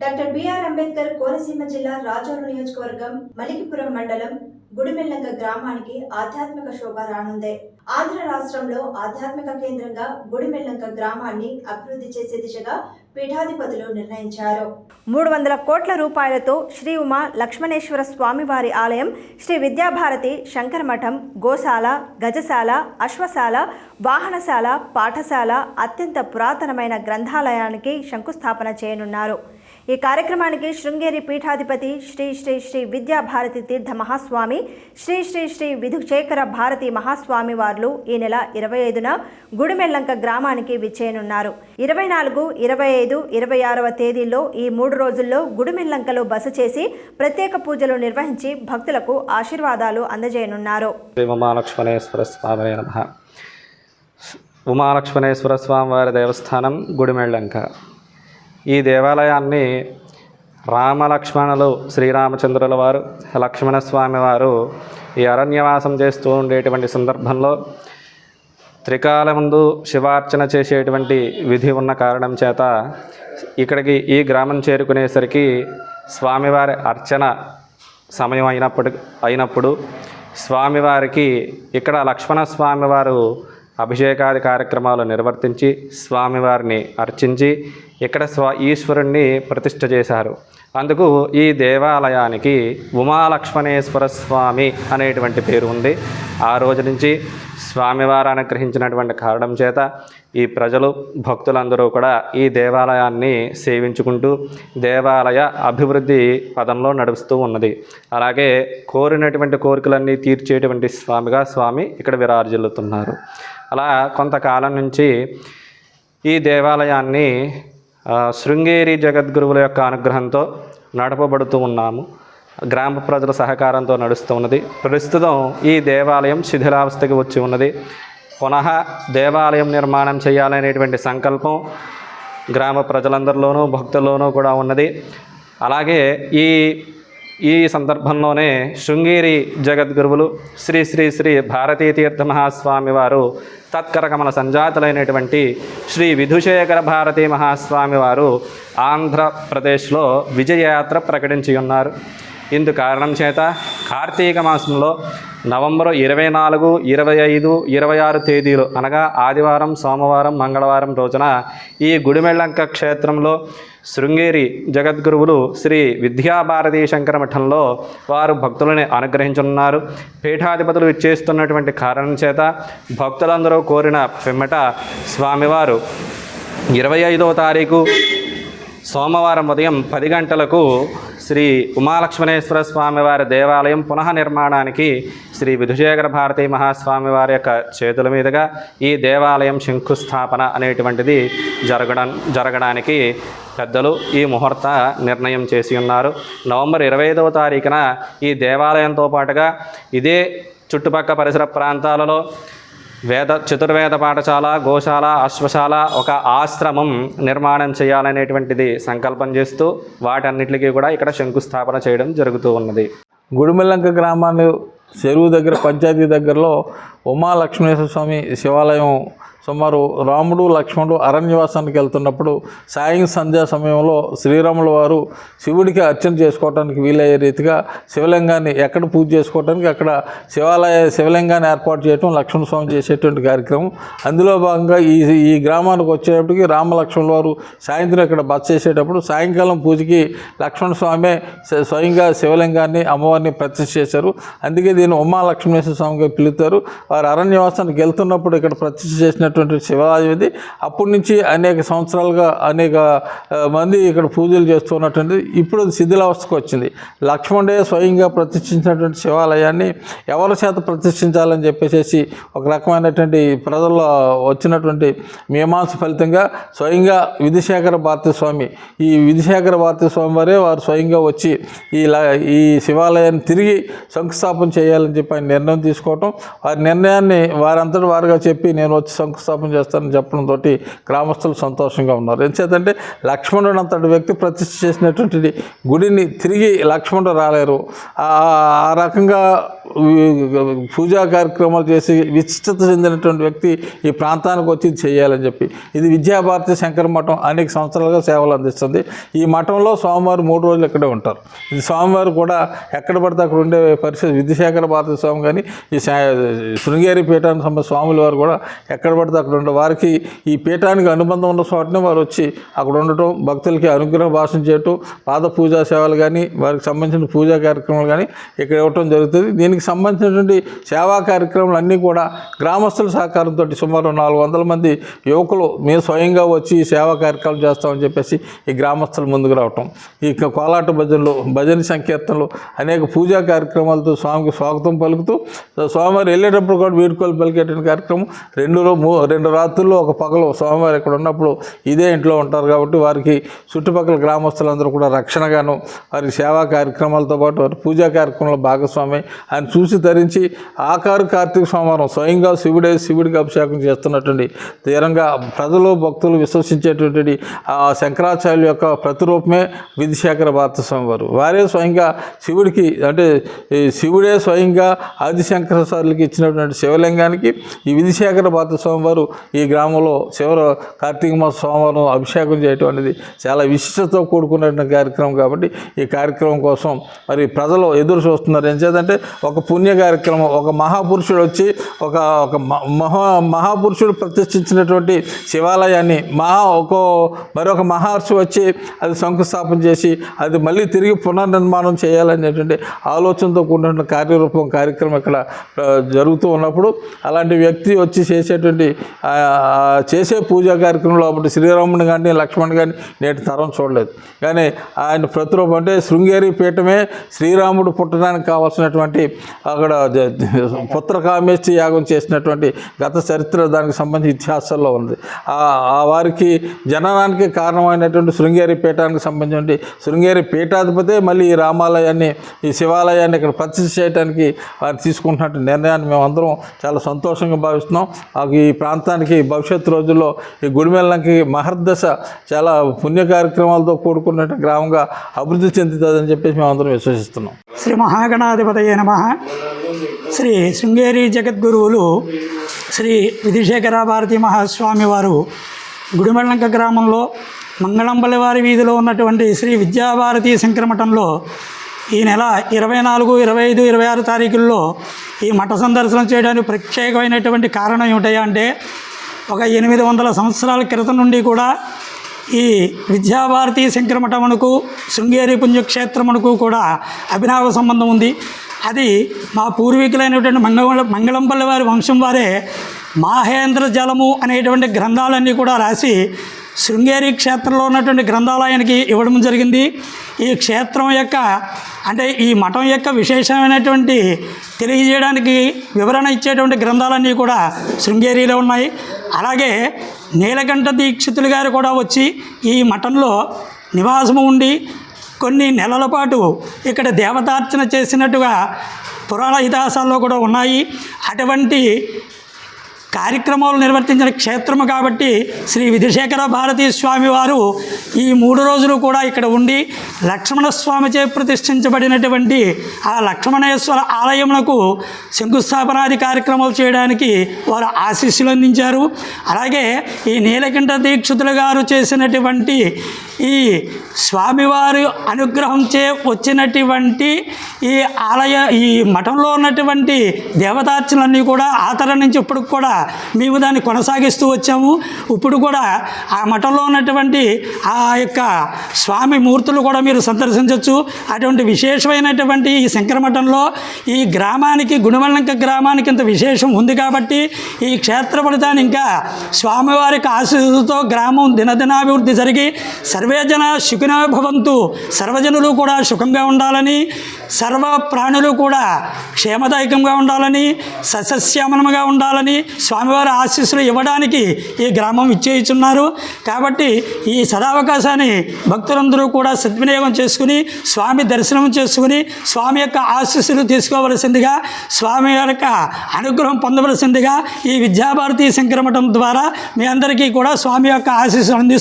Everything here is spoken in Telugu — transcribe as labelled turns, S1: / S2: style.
S1: డాక్టర్ బిఆర్ అంబేద్కర్ కోనసీమ జిల్లా రాజోలు నియోజకవర్గం మలికిపురం మండలం గుడిమెల్లంక గ్రామానికి ఆధ్యాత్మిక శోభ రానుంది. ఆంధ్ర రాష్ట్రంలో ఆధ్యాత్మిక కేంద్రంగా గుడిమెల్లంక గ్రామాన్ని అభివృద్ధి చేసే దిశగా పీఠాధిపతులు నిర్ణయించారు. మూడు వందల కోట్ల రూపాయలతో శ్రీ ఉమా లక్ష్మణేశ్వర స్వామివారి ఆలయం శ్రీ విద్యాభారతి శంకరమఠం గోశాల గజశాల అశ్వశాల వాహనశాల పాఠశాల అత్యంత పురాతనమైన గ్రంథాలయానికి శంకుస్థాపన చేయనున్నారు. ఈ కార్యక్రమానికి శృంగేరి పీఠాధిపతి శ్రీ శ్రీ శ్రీ విద్యాభారతి తీర్థ మహాస్వామి శ్రీ శ్రీ శ్రీ విధుశేఖర భారతి మహాస్వామి వార్లు ఈ నెల ఇరవై ఐదున గుడిమెల్లంక గ్రామానికి విచ్చేయనున్నారు. ఇరవై నాలుగు ఇరవై ఐదు ఇరవై ఆరవ తేదీల్లో ఈ మూడు రోజుల్లో గుడిమెల్లంకలో బస చేసి ప్రత్యేక పూజలు నిర్వహించి భక్తులకు ఆశీర్వాదాలు అందజేయనున్నారు.
S2: స్వామి ఉమాలక్ష్మణేశ్వర స్వామి వారి దేవస్థానం గుడిమెళ్ళంక ఈ దేవాలయాన్ని రామలక్ష్మణులు శ్రీరామచంద్రుల వారు లక్ష్మణస్వామి వారు ఈ అరణ్యవాసం చేస్తూ ఉండేటువంటి సందర్భంలో త్రికాలముందు శివార్చన చేసేటువంటి విధి ఉన్న కారణం చేత ఇక్కడికి ఈ గ్రామం చేరుకునేసరికి స్వామివారి అర్చన సమయం అయినప్పుడు అయినప్పుడు స్వామివారికి ఇక్కడ లక్ష్మణ స్వామివారు అభిషేకాది కార్యక్రమాలు నిర్వర్తించి స్వామివారిని అర్చించి ఇక్కడ స్వ ఈశ్వరుణ్ణి ప్రతిష్ఠ చేశారు. అందుకు ఈ దేవాలయానికి ఉమాలక్ష్మణేశ్వర స్వామి అనేటువంటి పేరు ఉంది. ఆ రోజు నుంచి స్వామివారు అనుగ్రహించినటువంటి కారణం చేత ఈ ప్రజలు భక్తులందరూ కూడా ఈ దేవాలయాన్ని సేవించుకుంటూ దేవాలయ అభివృద్ధి పదంలో నడుస్తూ ఉన్నది. అలాగే కోరినటువంటి కోరికలన్నీ తీర్చేటువంటి స్వామిగా స్వామి ఇక్కడ విరార్జిల్లుతున్నారు అలా కొంతకాలం నుంచి ఈ దేవాలయాన్ని శృంగేరి జగద్గురువుల యొక్క అనుగ్రహంతో నడపబడుతూ ఉన్నాము. గ్రామ ప్రజల సహకారంతో నడుస్తూ ఉన్నది. ప్రస్తుతం ఈ దేవాలయం శిథిలావస్థకి వచ్చి ఉన్నది. పునః దేవాలయం నిర్మాణం చేయాలనేటువంటి సంకల్పం గ్రామ ప్రజలందరిలోనూ భక్తుల్లోనూ కూడా ఉన్నది. అలాగే ఈ ఈ సందర్భంలోనే శృంగేరి జగద్గురువులు శ్రీ శ్రీ శ్రీ భారతీ తీర్థ మహాస్వామి వారు తత్కరకమల సంజాతులైనటువంటి శ్రీ విధుశేఖర భారతీ మహాస్వామి వారు ఆంధ్రప్రదేశ్లో విజయయాత్ర ప్రకటించి ఉన్నారు. ఇందు కారణం చేత కార్తీక మాసంలో నవంబర్ ఇరవై నాలుగు ఇరవై ఐదు ఇరవై ఆరు తేదీలు అనగా ఆదివారం సోమవారం మంగళవారం రోజున ఈ గుడిమెళ్ళంక క్షేత్రంలో శృంగేరి జగద్గురువులు శ్రీ విద్యాభారతీ శంకర మఠంలో వారు భక్తులని అనుగ్రహించున్నారు. పీఠాధిపతులు ఇచ్చేస్తున్నటువంటి కారణం చేత భక్తులందరూ కోరిన పిమ్మట స్వామివారు ఇరవై ఐదవ తారీఖు సోమవారం ఉదయం పది గంటలకు శ్రీ ఉమాలక్ష్మణేశ్వర స్వామివారి దేవాలయం పునః నిర్మాణానికి శ్రీ విధుశేఖర భారతీ మహాస్వామి వారి యొక్క చేతుల మీదుగా ఈ దేవాలయం శంకుస్థాపన అనేటువంటిది జరగడం జరగడానికి పెద్దలు ఈ ముహూర్త నిర్ణయం చేసి ఉన్నారు. నవంబర్ ఇరవై ఐదవ తారీఖున ఈ దేవాలయంతో పాటుగా ఇదే చుట్టుపక్క పరిసర ప్రాంతాలలో వేద చతుర్వేద పాఠశాల గోశాల అశ్వశాల ఒక ఆశ్రమం నిర్మాణం చేయాలనేటువంటిది సంకల్పం చేస్తూ వాటన్నిటికీ కూడా ఇక్కడ శంకుస్థాపన చేయడం జరుగుతూ ఉన్నది.
S3: గుడిమెల్లంక గ్రామాన్ని చెరువు దగ్గర పంచాయతీ దగ్గరలో ఉమాలక్ష్మణేశ్వర స్వామి శివాలయం సుమారు రాముడు లక్ష్మణుడు అరణ్యవాసానికి వెళ్తున్నప్పుడు సాయం సంధ్యా సమయంలో శ్రీరాముల వారు శివుడికి అర్చన చేసుకోవడానికి వీలయ్యే రీతిగా శివలింగాన్ని ఎక్కడ పూజ చేసుకోవడానికి అక్కడ శివాలయ శివలింగాన్ని ఏర్పాటు చేయడం లక్ష్మణ స్వామి చేసేటువంటి కార్యక్రమం. అందులో భాగంగా ఈ ఈ గ్రామానికి వచ్చేటప్పటికి రామలక్ష్మణుల వారు సాయంత్రం ఇక్కడ బస చేసేటప్పుడు సాయంకాలం పూజకి లక్ష్మణ స్వామి స్వయంగా శివలింగాన్ని అమ్మవారిని ప్రతిష్ఠ చేశారు. అందుకే దీన్ని ఉమా లక్ష్మణేశ్వర స్వామిగా పిలుస్తారు వారు అరణ్యవాసానికి వెళ్తున్నప్పుడు ఇక్కడ ప్రత్యక్ష చేసినటువంటి శివాలయం ఇది. అప్పటి నుంచి అనేక సంవత్సరాలుగా అనేక మంది ఇక్కడ పూజలు చేస్తున్నటువంటిది ఇప్పుడు అది శిథిలావస్థకు వచ్చింది. లక్ష్మణుడే స్వయంగా ప్రతిష్ఠించినటువంటి శివాలయాన్ని ఎవరి చేత ప్రతిష్ఠించాలని చెప్పేసి ఒక రకమైనటువంటి ప్రజల్లో వచ్చినటువంటి మీమాంస ఫలితంగా స్వయంగా విధిశేఖర భారతీ స్వామి ఈ విధిశేఖర భారతీ స్వామి వారే వారు స్వయంగా వచ్చి ఈ ఈ శివాలయాన్ని తిరిగి శంకుస్థాపన చేయాలని చెప్పి ఆయన నిర్ణయం తీసుకోవటం. వారి నిర్ణయం నిర్ణయాన్ని వారంతటి వారుగా చెప్పి నేను వచ్చి శంకుస్థాపన చేస్తానని చెప్పడంతో గ్రామస్తులు సంతోషంగా ఉన్నారు. ఎంచేతంటే లక్ష్మణుడు అంతటి వ్యక్తి ప్రతిష్ఠ చేసినటువంటి గుడిని తిరిగి లక్ష్మణుడు రాలేరు. ఆ రకంగా పూజా కార్యక్రమాలు చేసి విశిష్టత చెందినటువంటి వ్యక్తి ఈ ప్రాంతానికి వచ్చి ఇది చేయాలని చెప్పి. ఇది విద్యాభారతి శంకర మఠం అనేక సంవత్సరాలుగా సేవలు అందిస్తుంది. ఈ మఠంలో స్వామివారు మూడు రోజులు ఇక్కడే ఉంటారు. ఇది స్వామివారు కూడా ఎక్కడ పడితే అక్కడ ఉండే పరిస్థితి విద్యాశేఖర భారతి స్వామి కానీ ఈ శృంగేరి పీఠానికి సంబంధించిన స్వాముల వారు కూడా ఎక్కడ పడితే అక్కడ ఉండే వారికి ఈ పీఠానికి అనుబంధం ఉన్న చోటనే వారు వచ్చి అక్కడ ఉండటం భక్తులకి అనుగ్రహ భాషణ చేయటం పాద పూజా సేవలు కానీ వారికి సంబంధించిన పూజా కార్యక్రమాలు కానీ ఇక్కడ ఇవ్వటం జరుగుతుంది. దీనికి సంబంధించినటువంటి సేవా కార్యక్రమాలు అన్నీ కూడా గ్రామస్తుల సహకారంతో సుమారు నాలుగు వందల మంది యువకులు మేము స్వయంగా వచ్చి ఈ సేవా కార్యక్రమాలు చేస్తామని చెప్పేసి ఈ గ్రామస్తులు ముందుకు రావటం. ఈ కోలాట భజనలు భజన సంకీర్తనలు అనేక పూజా కార్యక్రమాలతో స్వామికి స్వాగతం పలుకుతూ స్వామివారు వెళ్ళేటప్పుడు కూడా వీడుకోలు పలికేటువంటి కార్యక్రమం. రెండు మూ- రెండు రాత్రుల్లో ఒక పగలు స్వామివారు ఇక్కడ ఉన్నప్పుడు ఇదే ఇంట్లో ఉంటారు కాబట్టి వారికి చుట్టుపక్కల గ్రామస్తులందరూ కూడా రక్షణగాను వారి సేవా కార్యక్రమాలతో పాటు వారి పూజా కార్యక్రమంలో భాగస్వామి ఆయన చూసి ధరించి ఆకారు కార్తీక సోమవారం స్వయంగా శివుడే శివుడికి అభిషేకం చేస్తున్నటువంటి తీరంగా ప్రజలు భక్తులు విశ్వసించేటువంటి ఆ శంకరాచార్యుల యొక్క ప్రతిరూపమే విధిశేఖర భారత స్వామి వారు వారే స్వయంగా శివుడికి అంటే ఈ శివుడే స్వయంగా ఆదిశంకరాచార్యులకి ఇచ్చినటువంటి శివలింగానికి ఈ విధిశేఖర భారత స్వామి వారు ఈ గ్రామంలో శివ కార్తీక మాస సోమవారం అభిషేకం చేయటం అనేది చాలా విశిష్టతో కూడుకున్నటువంటి కార్యక్రమం కాబట్టి ఈ కార్యక్రమం కోసం మరి ప్రజలు ఎదురు చూస్తున్నారు. ఏం చేద్దంటే ఒక ఒక పుణ్య కార్యక్రమం ఒక మహాపురుషుడు వచ్చి ఒక ఒక మ- మహా మహాపురుషుడు ప్రతిష్ఠించినటువంటి శివాలయాన్ని మహా ఒక మరొక మహర్షి వచ్చి అది శంకుస్థాపన చేసి అది మళ్ళీ తిరిగి పునర్నిర్మాణం చేయాలనేటువంటి ఆలోచనతో కూడిన కార్యరూపం కార్యక్రమం ఇక్కడ జరుగుతూ ఉన్నప్పుడు అలాంటి వ్యక్తి వచ్చి చేసేటువంటి చేసే పూజా కార్యక్రమంలో అప్పుడు శ్రీరాముని కానీ లక్ష్మణ్ కానీ నేటి తరం చూడలేదు. కానీ ఆయన ప్రతిరూపం అంటే శృంగేరి పీఠమే శ్రీరాముడు పుట్టడానికి కావాల్సినటువంటి అక్కడ పుత్రకామేష్టి యాగం చేసినటువంటి గత చరిత్ర దానికి సంబంధించి ఇతిహాసాల్లో ఉంది. ఆ వారికి జననానికి కారణమైనటువంటి శృంగేరి పీఠానికి సంబంధించి శృంగేరి పీఠాధిపతే మళ్ళీ ఈ రామాలయాన్ని ఈ శివాలయాన్ని ఇక్కడ ప్రతిష్ఠ చేయడానికి వారు తీసుకుంటున్నట్టు నిర్ణయాన్ని మేమందరం చాలా సంతోషంగా భావిస్తున్నాం. ఈ ప్రాంతానికి భవిష్యత్తు రోజుల్లో ఈ గుడిమెల్లంకి మహర్దశ చాలా పుణ్య కార్యక్రమాలతో కూడుకున్నట్టు గ్రామంగా అభివృద్ధి చెందుతుందని చెప్పేసి మేమందరం విశ్వసిస్తున్నాం.
S4: శ్రీ మహాగణాధిపతయ నమ. శ్రీ శృంగేరి జగద్గురువులు శ్రీ విధిశేఖర భారతీ మహాస్వామి వారు గుడిమెళ్ళంక గ్రామంలో మంగళంపల్లి వారి వీధిలో ఉన్నటువంటి శ్రీ విద్యాభారతి సంక్రమటంలో ఈ నెల ఇరవై నాలుగు ఇరవై ఐదు ఇరవై ఆరు తారీఖుల్లో ఈ మఠ సందర్శనం చేయడానికి ప్రత్యేకమైనటువంటి కారణం ఏమిటయ్యా అంటే ఒక ఎనిమిది వందల సంవత్సరాల క్రితం నుండి కూడా ఈ విద్యాభారతి శంకరమఠమునకు శృంగేరి పుణ్యక్షేత్రమునకు కూడా అభినవ సంబంధం ఉంది. అది మా పూర్వీకులైనటువంటి మంగళ మంగళంపల్లి వారి వంశం వారే మాహేంద్ర జలము అనేటువంటి గ్రంథాలన్నీ కూడా రాసి శృంగేరి క్షేత్రంలో ఉన్నటువంటి గ్రంథాలయానికి ఇవ్వడం జరిగింది. ఈ క్షేత్రం యొక్క అంటే ఈ మఠం యొక్క విశేషమైనటువంటి తెలియజేయడానికి వివరణ ఇచ్చేటువంటి గ్రంథాలన్నీ కూడా శృంగేరిలో ఉన్నాయి. అలాగే నీలకంఠ దీక్షితులు గారు కూడా వచ్చి ఈ మఠంలో నివాసము ఉండి కొన్ని నెలల పాటు ఇక్కడ దేవతార్చన చేసినట్టుగా పురాణ ఇతిహాసాల్లో కూడా ఉన్నాయి. అటువంటి కార్యక్రమాలు నిర్వర్తించిన క్షేత్రము కాబట్టి శ్రీ విధుశేఖర భారతీ స్వామి వారు ఈ మూడు రోజులు కూడా ఇక్కడ ఉండి లక్ష్మణ స్వామిచే ప్రతిష్ఠించబడినటువంటి ఆ లక్ష్మణేశ్వర ఆలయమునకు శంకుస్థాపనాది కార్యక్రమాలు చేయడానికి వారు ఆశీస్సులు అందించారు. అలాగే ఈ నీలకంఠ దీక్షితులు గారు చేసినటువంటి ఈ స్వామివారి అనుగ్రహంచే వచ్చినటువంటి ఈ ఆలయ ఈ మఠంలో ఉన్నటువంటి దేవతార్చనలన్నీ కూడా ఆ తరం నుంచి ఇప్పటికి కూడా మేము దాన్ని కొనసాగిస్తూ వచ్చాము ఇప్పుడు కూడా ఆ మఠంలో ఉన్నటువంటి ఆ యొక్క స్వామి మూర్తులు కూడా మీరు సందర్శించవచ్చు అటువంటి విశేషమైనటువంటి ఈ శంకర మఠంలో ఈ గ్రామానికి గుణవల్లంక గ్రామానికి ఇంత విశేషం ఉంది కాబట్టి ఈ క్షేత్ర ఫలితాన్ని ఇంకా స్వామివారికి ఆశీస్సుతో గ్రామం దినదినాభివృద్ధి జరిగి సర్వేజన జన భవంతు. సర్వజనులు కూడా సుఖంగా ఉండాలని సర్వ ప్రాణులు కూడా క్షేమదాయకంగా ఉండాలని సస్యశ్యామనముగా ఉండాలని స్వామివారి ఆశీస్సులు ఇవ్వడానికి ఈ గ్రామం ఇచ్చేయిచున్నారు కాబట్టి ఈ సదావకాశాన్ని భక్తులందరూ కూడా సద్వినియోగం చేసుకుని స్వామి దర్శనం చేసుకుని స్వామి యొక్క ఆశీస్సులు తీసుకోవలసిందిగా స్వామి యొక్క అనుగ్రహం పొందవలసిందిగా ఈ విద్యాభారతి శంకరమఠం ద్వారా మీ అందరికీ కూడా స్వామి యొక్క ఆశీస్సులు అందిస్తూ